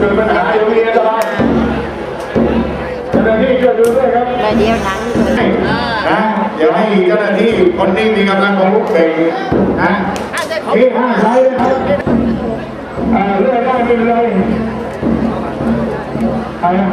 เกิดปัญหาเดี๋ยวมีอันตรายเจ้าหน้าที่ช่วยดูด้วยครับแล้วเดี๋ยวหลังเกิดนะเดี๋ยวให้เจ้าหน้าที่คนที่มีกำลังของลูกเบงนะนี่ห้ามใช้นะครับอ่าเลื่อนได้ไม่เป็นไรใครนะ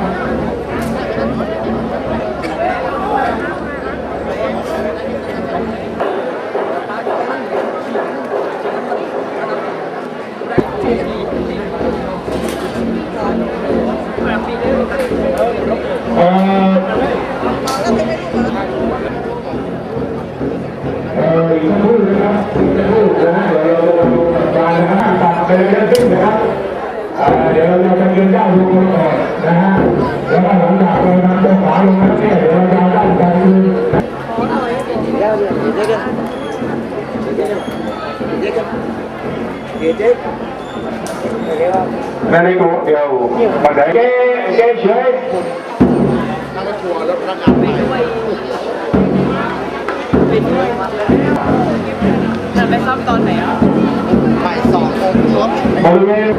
นั่นเองเดี๋ยวมาไหนเก๊เก๊เฉยแล้วก็ชัวยจะไปซ่อมตอนไหนอะบ่ายสองโมงครบบริเวณ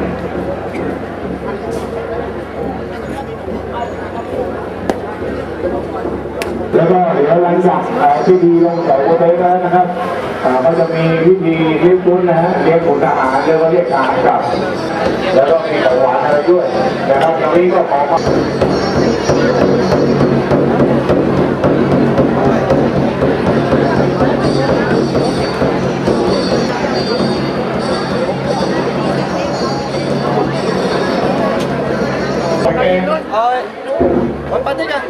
แล้วก็เดี๋ยวหลังจากเอ่อพิธีลงเสาโอเทสแล้วนะครับ ก็จะมีพิธีเลี้ยงบุญนะฮะเลี้ยงบุญอาหารเรียกว่าเรียกทหานกลับ แล้วก็มีของหวานอะไรด้วยนะครับตรงนี้ก็ขอความโอเออมันปันได้กัน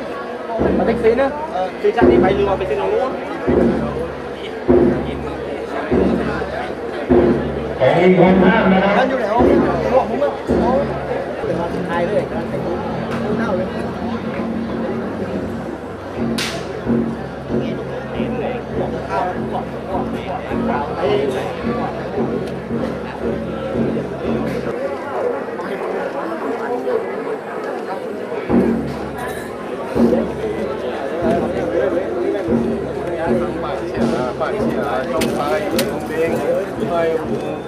มันแท็กซี่นะเออคือจานี้ไปหรือไปที่ตรงนู้นของนห้นะค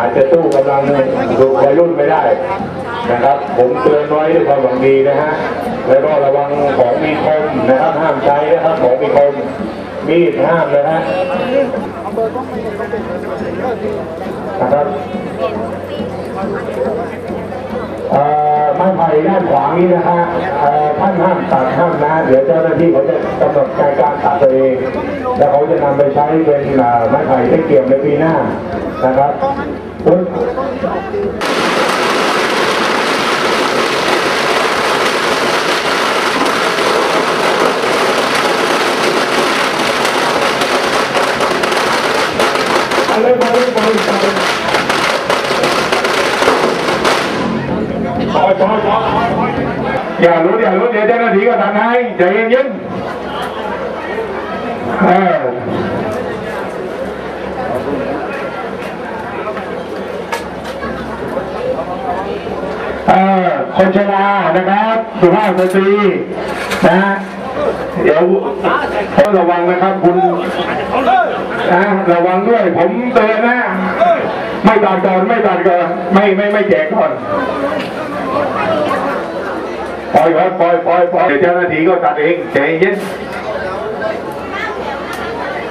อาจจะตู้กำลังดูวัยรุ่นไม่ได้นะครับ ผมเตือนไว้ด้วยความหวังดีนะฮะแล้วก็ระวังของมีคมนะครับห้ามใช้นะครับของมีคมมีดห้ามนะฮะนะครับอ่อ ไม้ไผ่ด้านขวานี้นะฮะท่านห้ามตัดห้ามนะ เดี๋ยวเจ้าหน้าที่เขาจะกำหนดการการตัดตัวเอง แล้วเขาจะนำไปใช้เป็นไม้ไผ่ที่เกี่ยวในปีหน้านะครับไปเลยมาเลยมาเลย ย่ารู้อย่ารู้เดี๋ยวเจ้าหน้าที่ก็ทำให้ใจเย็นๆเออเอ่คนชรานะครับสุภาพสตรีนะฮะเดี๋ยวต้องระวังนะครับคุณนะระวังด้วย ผมเตือนนะ ไม่ตัดก่อนไม่ตัดก่อนไม่ไม่ไม่แจกก่อน ปล่อยก่อนปล่อยปล่อยปล่อยเดี๋ยวเจ้าหน้าที่ก็ตัดเองใจเย็น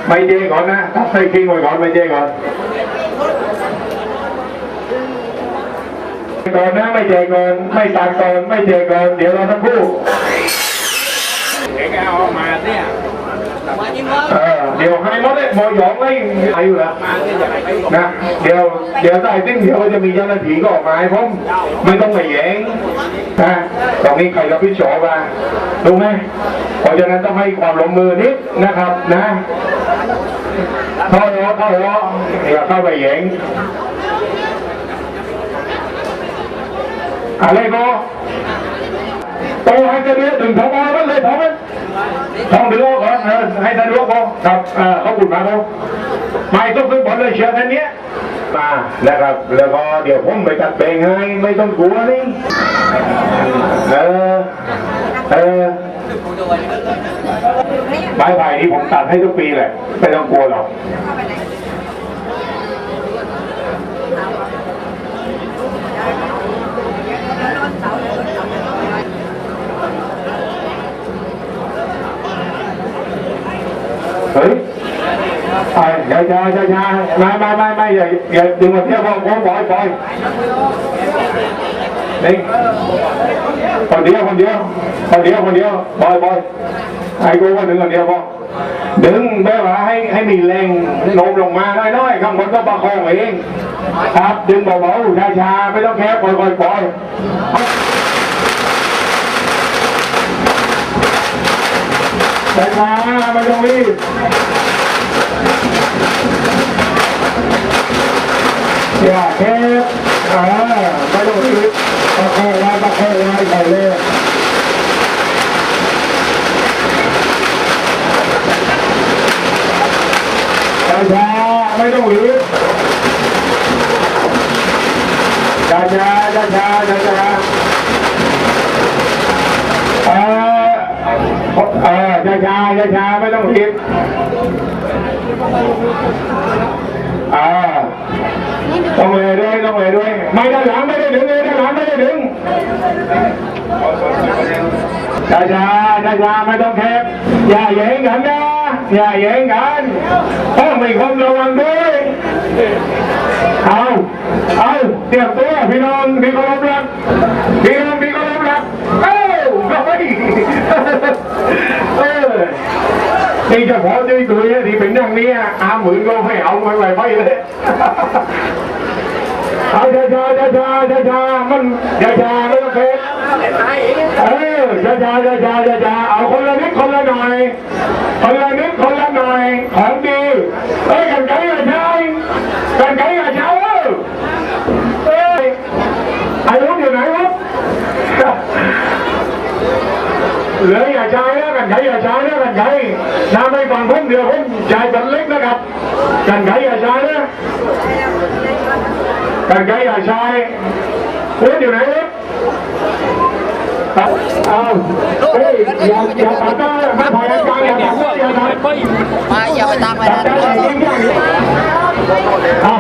ไม่เจก่อนนะตัดใส่คิงไว้ก่อนไม่เจก่อนก่อนนะไม่แจกก่อนไม่ตัดก่อนไม่แจกก่อนเดี๋ยวเราทั้งคู่เออเเดี๋ยวให้หมดเลยหมอหยองเลยอายุแล้วนะเดี๋ยวเดี๋ยวใส่ติ้งเดี๋ยวจะมีเจ้าหน้าที่ก็ออกมาให้ผมไม่ต้องไปแย้งนะตรงนี้ใครรับผิดชอบมางรู้ไหมเพราะฉะนั้นต้องให้ความร่วมมือนิดนะครับนะเข้าหัวเข้าหัวอย่าเข้าไปแย้งอะไรก็โตให้จะเรียกถึงทอมันเลยทอมัน ทองเดือก่อนเออให้ท่านรู้ก่อนครับเออเขาบุญมาเขาไม่ต้องขึ้นบอลเลยเชียร์ท่านเนี้ยมานะครับ แล้วก็เดี๋ยวผมไปตัดเพลงให้ไม่ต้องกลัวนี่เออเออไม้ไผ่นี้ผมตัดให้ทุกปีแหละไม่ต้องกลัวหรอก อย่าอย่าอย่าอย่าไม่ไม่ไม่ไม่อย่าอย่าดึงมาเที่ยวพอพ่อปล่อยปล่อยนี่คนเดียวคนเดียวคนเดียวคนเดียวปล่อยปล่อยไอ้กูก็ดึงคนเดียวพอดึงแบบว่าให้ให้มีแรงโน้มลงมาน้อยๆข้างบนก็ประคองเองครับดึงเบาๆช้าๆไม่ต้องแค่ปล่อยปล่อยปล่อยแต่ช้าไม่ต้องรีบ อย่าแค่อ่าไม่ต้องรีบประคองไว้ประคองไว้ไปเลยช้าช้าไม่ต้องรีบช้าช้าช้าช้าช้าช้าเออเออช้าช้าช้าช้าไม่ต้องรีบอ่า ต้องเลยด้วยต้องเลยด้วย ไม่ด้านหลังไม่ได้ดึงเลยด้านหลังไม่ได้ดึงช้าช้าช้าช้าไม่ต้องแคบอย่าแย่งกันนะอย่าแย่งกันต้องมีความระวังด้วยเอาเอาเตรียมตัวพี่น้องพี่เคารพรักพี่น้องพี่เคารพรักเอ้าเฮ้ยเออ นี่เฉพาะที่ตัวนี้ที่เป็นอย่างนี้อาหมื่นก็ให้เอาไม่ไหวไปเลยเอาช้าช้าช้าช้าช้าช้ามันช้าช้าไม่ต้องเพ็เออช้าช้าช้าช้าช้าช้าเอาคนละนิดคนละหน่อยคนละนิดคนละหน่อยของดีเอ้ยกันไกลอย่าใช้กันไกลอย่าใช้เออเอ้ยไอ้รุ่นอยู่ไหนวะ เหลืออย่าใช้นะกันไขอย่าใช้นะกันไขน้ำไม่ฟังผม เดียวผมจ่ายเป็นเล็กนะครับกันไขอย่าใช้นะกันไขอย่าใช้คุณอยู่ไหนครับเอาเฮ้ยอย่าอย่าตัดหน้าไม่พอใจอย่าตัดหน้าอย่าตัดไปอย่าไปตามไปนะหน้าอย่ายิงอย่างนี้อะ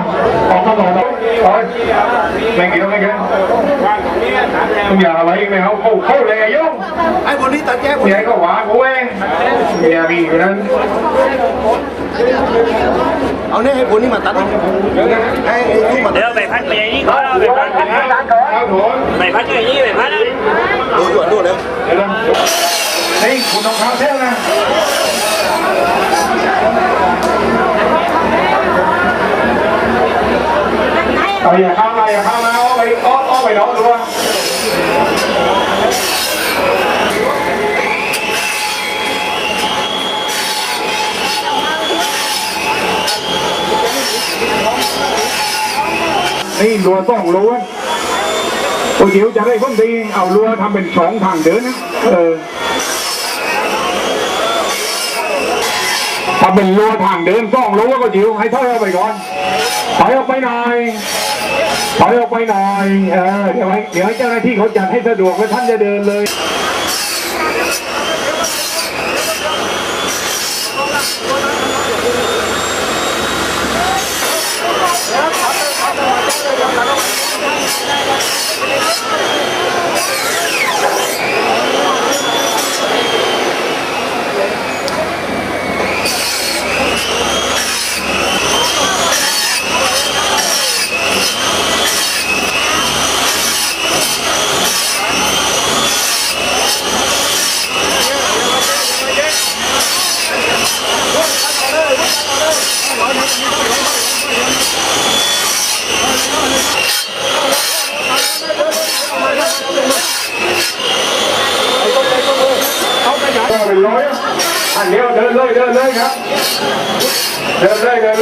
ออกมาบอก นะโอ้ยไม่เกินไม่กินมึงอย่าอะไรไหมเขาเข้าเข้าเลยไอ้ยุ่งไอ้คนนี้ตัดแก้คนเมียก็หวานกูเองเมียมีอยู่นั้นเอาเนี่ยให้คนนี้มาตัดให้ไอ้ที่มาเดี๋ยวไปพัดไปอย่างนี้ก่อนเอาไปพัดไปพัดเอาโถนไปพัดอย่างนี้ไปพัดนะดูด่วนดูเลยเดี๋ยวเฮ้ยคุณต้องเข้าเท่านะ เอาอย่าข้ามาอย่าข้ามาเอาไปอ้อมอ้อไปน้องดูว่านี่รัวต้องรัวโอ้เดี๋ยวจะได้คนดีเอารั้วทำเป็นสองทางเดินนะเออทำเป็นรั้วทางเดินสองรั้วก็จิ๋วให้ถอยออกไปก่อนถอยออกไปหน่อย ถอยออกไปหน่อย เออ เดี๋ยวให้เดี๋ยวให้เจ้าหน้าที่เขาจัดให้สะดวกแล้วท่านจะเดินเลย เป็นร้อยอันเดียวเดินเลยเดินเลยครับเดินเลยเดินเ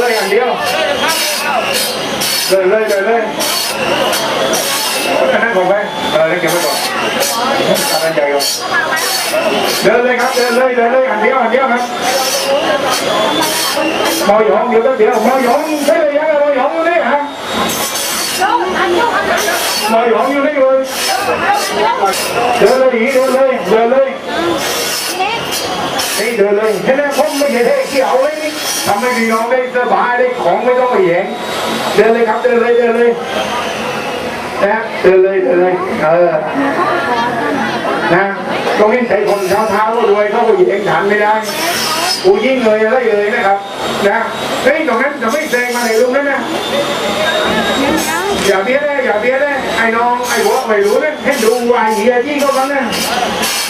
ลยอันเดินเลยเดินเลยนั่งก่อนไปเออเล่นเกมไปก่อนทำเป็นใจก่อนเดินเลยครับเดินเลยเดินเลยอันเดียวอันเดียวครับมอหยองเดี๋ยวก็เดี๋ยวมอหยองใช่เลยยังมอหยองอยู่นี่ฮะมอหยองอยู่นี่เลยเดินเลยเดินเลยเดินเลยนี่เดินเลยแค่นั้นผมไม่ใช่เท่เกี่ยวเลยนี่ทำให้พี่น้องได้สบายได้ของไม่ต้องไปแย่งเดินเลยครับเดินเลยเดินเลย นะเดินเลยเดินเลยเออนะตรงนี้ใส่คนเท้าเท้าก็รวยเขาก็หย่งฉันไม่ได้กูยิ่งเลยอะไรเลยนะครับ นะเฮ้ยตรงนั้นจะไม่แซงมาไหนลุงนั้นนะ อย่าเบี้ยเลยอย่าเบี้ยเลยไอ้น้องไอ้หัวไม่รู้เนะให้ดูไอ้เหี้ยที่เขาบ้างนะ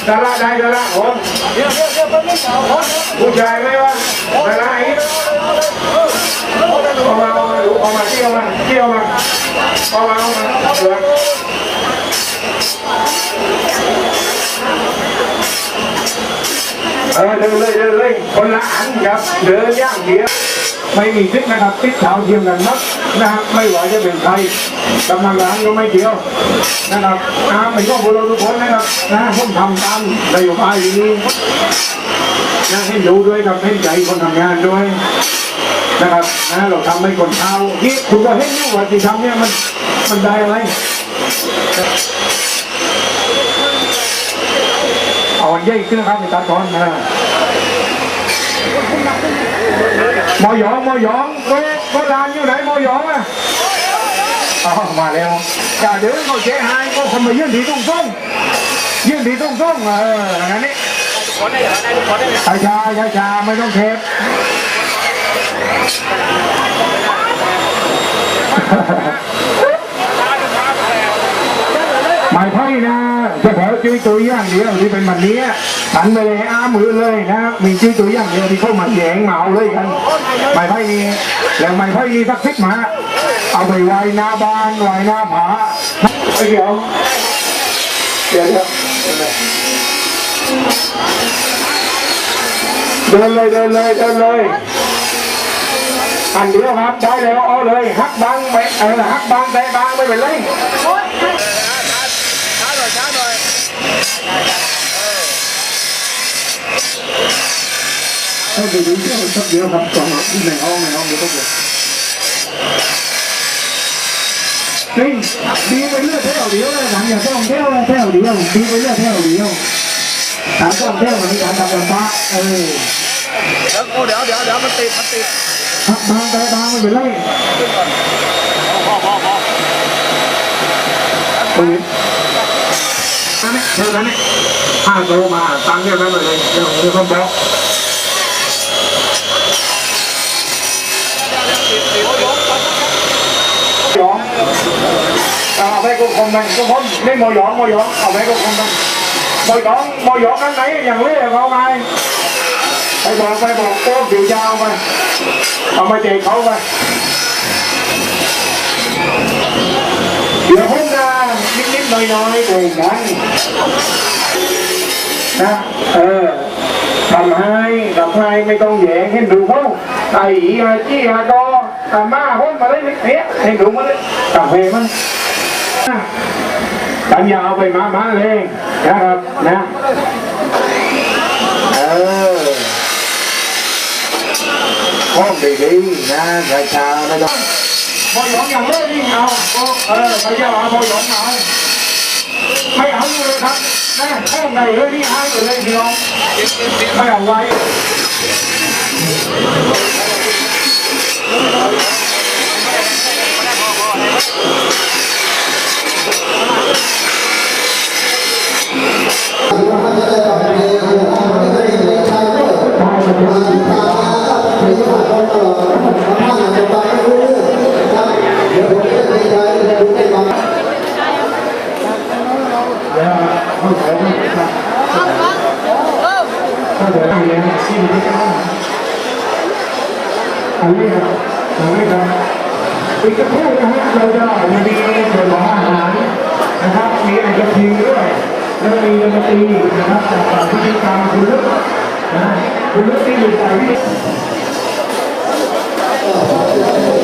ดาราได้ดาราโอ้ผู้ชายไหมวะอะไรเอามาเอามาเอามาเที่ยวมาเที่ยวมาเอามาเอามาเดินเออเดินเลยเดินเลยคนละอันครับเดินย่างเดียว ไม่มีทิศนะครับทิศเท้าเทียมกันนักนะครับไม่ว่าจะเป็นใครกำลังร้านก็ไม่เกี่ยวนะครับอาเป็นก็บุรุษทุกคนนะครับนะผมทำตามนโยบายอย่างนี้นะให้ดูด้วยครับให้ใจคนทำงานด้วยนะครับนะเราทำให้คนเท้าที่คุณก็เห็นอยู่ว่าที่ทำเนี่ยมันมันได้อะไรเอาอันใหญ่ขึ้นนะครับในการถอนนะ มอยองมอยองก็ก็ร้านอยู่ไหนมอยองอะอ๋อมาแล้วอย่าเดินเขาเจ๊หายก็ทำไมยื่นทีตรงต้งยื่นทีตรงต้งเอออย่างนี้คนได้เหรอได้ทุกคนได้เลยช้าช้าช้าช้าไม่ต้องเทปหมายไพ่นะ จะแถวจุ้ยตัวอย่างเดียวที่เป็นแบบนี้หันไปเลยอ้ามือเลยนะมีจุ้ยตัวอย่างเดียวที่เข้ามาแยงมาเอาเลยกันหมายไพ่นี้แล้วหมายไพ่นี้สักสิบมาเอาไปไว้หน้าบ้านไว้หน้าผาไอ้เดี๋ยวเดี๋ยวเดี๋ยวเดินเลยเดินเลยเดินเลยอันเดียวครับได้แล้วเอาเลยฮักบังไปเออฮักบังแต่บังไม่เป็นไร ช้าหน่อยช้าหน่อย ต้องไปดูเที่ยวสักเดียวครับก่อนที่ในห้องในห้องเดี๋ยวต้องจริงดีไปเรื่อยเที่ยวเดียวเลยหลังอย่าต้องเที่ยวเที่ เอาไปกูคงมันกูพ้นนี่มอยองมอยองเอาไปกูคงมันมอยองมอยองอันไหนอย่างนี้เขาไงไปบอกไปบอกโต้ผิวยาวไปเอามาเจกเขาไปเดี๋ยวพุ่งนะนิดๆน่อยๆเองกันนะเออทำให้ทำให้ไม่ต้องแย่งให้ดูเขาไอ้อีอาจี้อาดอตามาพ้นมาเลยเนี่ยให้ดูมาเลยกาแฟมัน กันยาวไปมามาเลยนะครับนะเออพ้อดีๆนะชาชาไม่ต้องพอหยองอย่างเลิกนี่เอาโอ้เออใครจะเอาพอหยองเอาไม่เอาเลยครับแม่ห้องไหนเลยนี่ให้อยู่เลยพี่น้องไม่เอาไว้ Come on.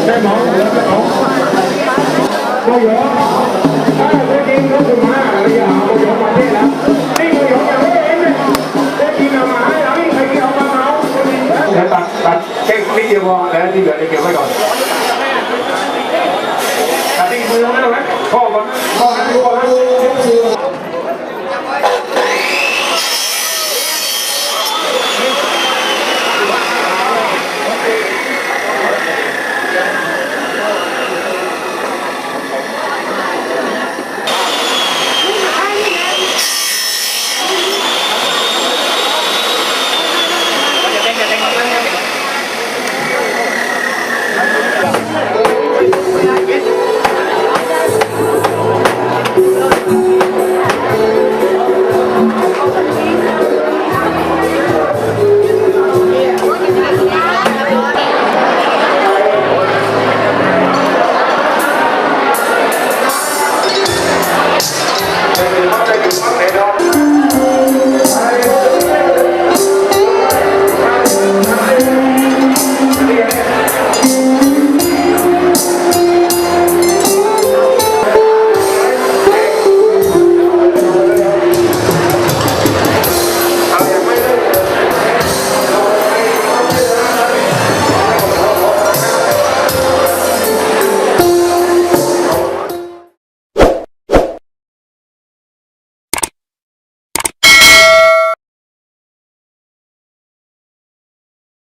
ได้หมอแล้วได้หมอก็เยอะถ้กินก็คือมาะไรอางเงี้ยมาเทศม่ก็ยกอยางนี้เนี่ได้กินเอามาให้เราไม่กินเอามาเอาแล้วตัดตัดแค่นิดเดียวพอแล้วที่เหลือจะเก็บไว้ก่อนตัดที่มือไม่ต้ไหม